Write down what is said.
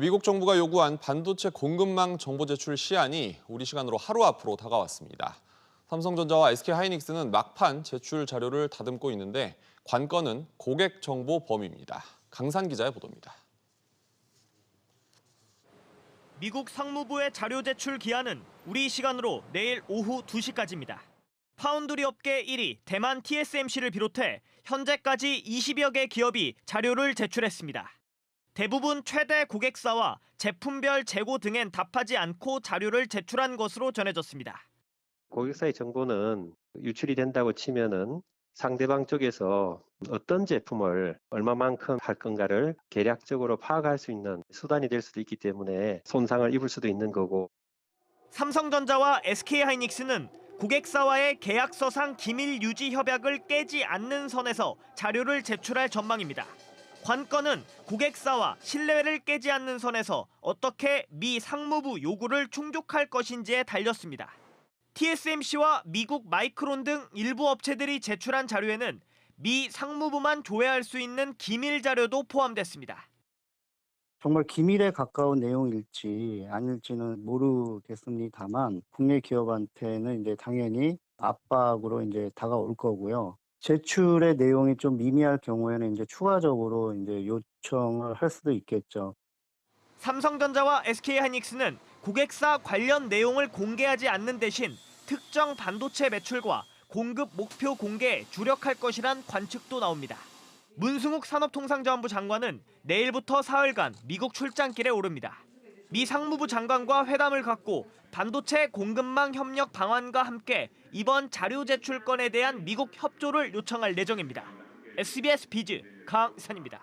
미국 정부가 요구한 반도체 공급망 정보 제출 시한이 우리 시간으로 하루 앞으로 다가왔습니다. 삼성전자와 SK하이닉스는 막판 제출 자료를 다듬고 있는데 관건은 고객 정보 범위입니다. 강산 기자의 보도입니다. 미국 상무부의 자료 제출 기한은 우리 시간으로 내일 오후 2시까지입니다. 파운드리 업계 1위 대만 TSMC를 비롯해 현재까지 20여 개 기업이 자료를 제출했습니다. 대부분 최대 고객사와 제품별 재고 등엔 답하지 않고 자료를 제출한 것으로 전해졌습니다. 고객사의 정보는 유출이 된다고 치면은 상대방 쪽에서 어떤 제품을 얼마만큼 할 건가를 계략적으로 파악할 수 있는 수단이 될 수도 있기 때문에 손상을 입을 수도 있는 거고 삼성전자와 SK하이닉스는 고객사와의 계약서상 기밀 유지 협약을 깨지 않는 선에서 자료를 제출할 전망입니다. 관건은 고객사와 신뢰를 깨지 않는 선에서 어떻게 미 상무부 요구를 충족할 것인지에 달렸습니다. TSMC와 미국 마이크론 등 일부 업체들이 제출한 자료에는 미 상무부만 조회할 수 있는 기밀 자료도 포함됐습니다. 정말 기밀에 가까운 내용일지 아닐지는 모르겠습니다만 국내 기업한테는 이제 당연히 압박으로 이제 다가올 거고요. 제출의 내용이 좀 미미할 경우에는 이제 추가적으로 이제 요청을 할 수도 있겠죠. 삼성전자와 SK하이닉스는 고객사 관련 내용을 공개하지 않는 대신 특정 반도체 매출과 공급 목표 공개에 주력할 것이란 관측도 나옵니다. 문승욱 산업통상자원부 장관은 내일부터 사흘간 미국 출장길에 오릅니다. 미 상무부 장관과 회담을 갖고 반도체 공급망 협력 방안과 함께 이번 자료 제출 건에 대한 미국 협조를 요청할 예정입니다. SBS 비즈 강산입니다.